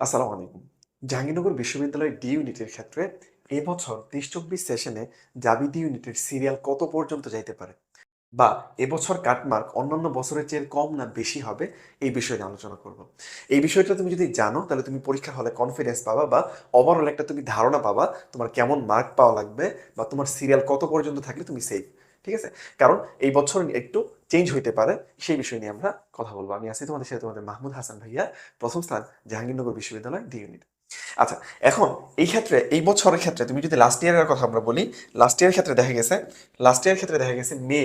আসসালামু আলাইকুম। জাহাঙ্গীরনগর বিশ্ববিদ্যালয়ের ডি ইউনিটের ক্ষেত্রে এবছর তেইশ চব্বিশ সেশনে জাবি ডি ইউনিটের সিরিয়াল কত পর্যন্ত যাইতে পারে? বা এবছর কাটমার্ক অন্যান্য বছরের চেয়ে কম না বেশি হবে? এই বিষয়ে আলোচনা করব। এই বিষয়টা তুমি যদি জানো, তাহলে তুমি পরীক্ষার হলে কনফিডেন্স পাবা বা ওভারঅল একটা তুমি ধারণা পাবা তোমার কেমন মার্ক পাওয়া লাগবে বা তোমার সিরিয়াল কত পর্যন্ত থাকলে তুমি সেফ ঠিক আছে? কারণ এই বছর একটু চেঞ্জ হইতে পারে, সেই বিষয় নিয়ে আমরা কথা বলব। আমি আছি তোমাদের সাথে, তোমাদের মাহমুদ হাসান ভাইয়া, প্রথম স্থান জাহাঙ্গীরনগর বিশ্ববিদ্যালয় ডি ইউনিট আচ্ছা এখন এই ক্ষেত্রে, এই বছরের ক্ষেত্রে, তুমি যদি লাস্ট ইয়ারের কথা আমরা বলি লাস্ট ইয়ারের ক্ষেত্রে দেখা গেছে লাস্ট ইয়ারের ক্ষেত্রে দেখা গেছে মে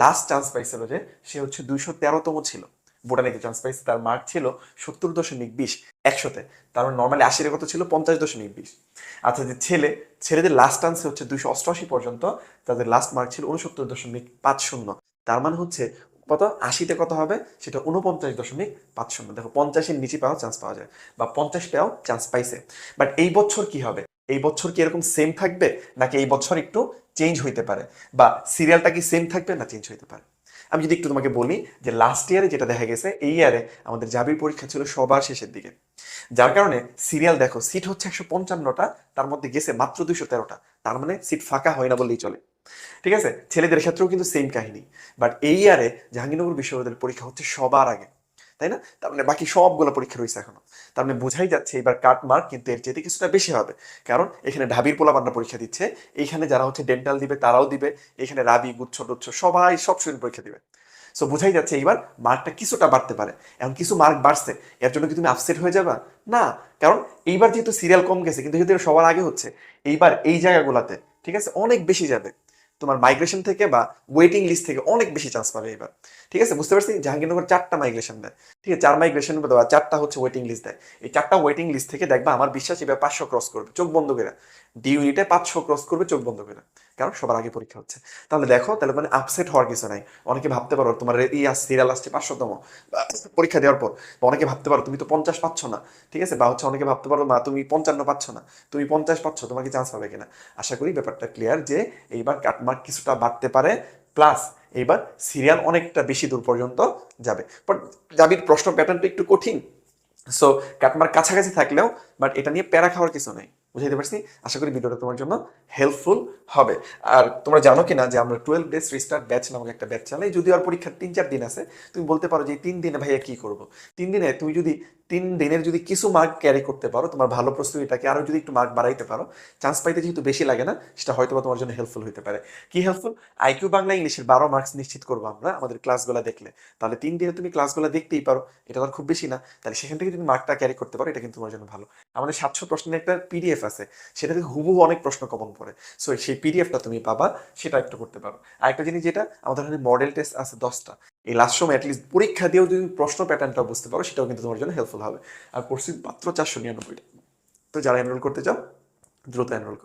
লাস্ট চান্স পাইছিল যে, সে হচ্ছে দুইশো তেরোতম ছিল। বোটানিকে চান্স পাইছে, তার মার্ক ছিল সত্তর দশমিক বিশ, একশোতে। তার নর্মালি আশির কত ছিল? পঞ্চাশ দশমিক বিশ। আচ্ছা যে ছেলে, ছেলেদের লাস্ট চান্স হচ্ছে দুইশো অষ্টআশি পর্যন্ত, তাদের লাস্ট মার্ক ছিল উনসত্তর দশমিক পাঁচ শূন্য। তার মানে হচ্ছে কত? আশিতে কত হবে? সেটা উনপঞ্চাশ দশমিক পাঁচ শূন্য। দেখো, পঞ্চাশের নিচে পাওয়ার চান্স পাওয়া যায়। বা পঞ্চাশ পেয়েও চান্স পাইছে। বাট এই বছর কি হবে? এই বছর কি এরকম সেম থাকবে? নাকি এই বছর একটু চেঞ্জ হইতে পারে? বা সিরিয়ালটা কি সেম থাকবে না চেঞ্জ হইতে পারে? আমি যদি একটু তোমাকে বলি যে লাস্ট ইয়ারে যেটা দেখা গেছে, এই ইয়ারে আমাদের জাবির পরীক্ষা ছিল সবার শেষের দিকে। যার কারণে সিরিয়াল দেখো সিট হচ্ছে একশো পঞ্চান্নটা, তার মধ্যে গেছে মাত্র দুইশো তেরোটা। তার মানে সিট ফাঁকা হয় না বললেই চলে। ঠিক আছে? ছেলেদের ক্ষেত্রেও কিন্তু সেম কাহিনী। বাট এই ইয়ারে জাহাঙ্গীরনগর বিশ্ববিদ্যালয়ের পরীক্ষা হচ্ছে সবার আগে, তাই না? তার মানে বাকি সবগুলো পরীক্ষা রয়েছে এখনও। তার মানে বোঝাই যাচ্ছে এবার কাট মার্ক কিন্তু এর চেয়ে কিছুটা বেশি হবে। কারণ এখানে ঢাবির পোলাপান্না পরীক্ষা দিচ্ছে, এইখানে যারা হচ্ছে ডেন্টাল দিবে, তারাও দিবে এখানে রাবি, গুচ্ছ, টুচ্ছ, সবাই সব শ্রেণির পরীক্ষা দিবে। সো বোঝাই যাচ্ছে এইবার মার্কটা কিছুটা বাড়তে পারে। এখন কিছু মার্ক বাড়ছে, এর জন্য কি তুমি আপসেট হয়ে যাবা? না, কারণ এইবার যেহেতু সিরিয়াল কম গেছে, কিন্তু যেহেতু সবার আগে হচ্ছে, এইবার এই জায়গাগুলোতে, ঠিক আছে? অনেক বেশি যাবে। তোমার মাইগ্রেশন থেকে বা ওয়েটিং লিস্ট থেকে অনেক বেশি চান্স পাবে এবার। ঠিক আছে? বুঝতে পারছি? জাহাঙ্গীরনগর চারটা মাইগ্রেশন দেয়। ঠিক আছে চার মাইগ্রেশন দেওয়া চারটা হচ্ছে ওয়েটিং লিস্ট দেয়। এই চারটা ওয়েটিং লিস্ট থেকে দেখবা আমার বিশ্বাস এবার পাঁচশো ক্রস করবে, চোখ বন্ধ করে। ডি ইউনিটে পাঁচশো ক্রস করবে, চোখ বন্ধ করে। কারণ সবার আগে পরীক্ষা হচ্ছে। তাহলে দেখো, তাহলে মানে আপসেট হওয়ার কিছু নাই। অনেকে ভাবতে পারো, তোমার এই সিরিয়াল আসছে পাঁচশোতম, পরীক্ষা দেওয়ার পর। অনেকে ভাবতে পারো, তুমি তো পঞ্চাশ পাচ্ছ না। ঠিক আছে? বা হচ্ছে অনেকে ভাবতে পারো, মা, তুমি পঞ্চান্ন পাচ্ছ না। তুমি পঞ্চাশ পাচ্ছ, তোমাকে চান্স পাবে কিনা? আশা করি ব্যাপারটা ক্লিয়ার যে এইবার কাটমার্ক কিছুটা বাড়তে পারে। প্লাস এইবার সিরিয়াল অনেকটা বেশি দূর পর্যন্ত যাবে। বাট জাবির প্রশ্ন প্যাটার্নটা একটু কঠিন। সো কাটমার কাছাকাছি থাকলেও বাট এটা নিয়ে প্যারা খাওয়ার কিছু নেই। বুঝাইতে পারছি? আশা করি ভিডিওটা তোমার জন্য হেল্পফুল হবে। আর তোমরা জানো কি না যে আমরা টুয়েলভ ডেজ রিস্টার্ট ব্যাচ নামক একটা ব্যাচ চালাই, যদিও আর পরীক্ষার তিন চার দিন আছে। তুমি বলতে পারো যে তিন দিনে ভাইয়া কি করব? তিন দিনে তুমি যদি তিন দিনের যদি কিছু মার্ক ক্যারি করতে পারো, তোমার ভালো প্রস্তুতিটাকে আরও যদি একটু মার্ক বাড়াইতে পারো চান্স পাইতে যেহেতু বেশি লাগে না, সেটা হয়তো বা তোমার জন্য হেল্পফুল হতে পারে। কি হেল্পফুল আইকিউ বাংলা ইংলিশের বারো মার্কস নিশ্চিত করব আমরা আমাদের ক্লাসগুলো দেখলে। তাহলে তিন দিনে তুমি ক্লাসগুলো দেখতেই পারো, এটা তো খুব বেশি না। তাহলে সেখান থেকে তুমি মার্কটা ক্যারি করতে পারো, এটা কিন্তু তোমার জন্য ভালো। আমাদের সাতশো প্রশ্নের একটা পিডিএফ আছে, সেটা থেকে অনেক প্রশ্ন কমন পড়ে। সো সেই পিডিএফটা তুমি পাবা, সেটা একটু করতে পারো। আরেকটা জিনিস যেটা, আমাদের মডেল টেস্ট আছে দশটা। এই লাস্ট সময় অ্যাটলিস্ট পরীক্ষা দিয়েও যদি প্রশ্ন প্যাটার্নটা বুঝতে পারো, সেটাও কিন্তু তোমার জন্য হেল্পফুল হবে। আর কোর্সিং মাত্র চারশো নিরানব্বইটা। তো যারা এনরোল করতে চাও, দ্রুত এনরোল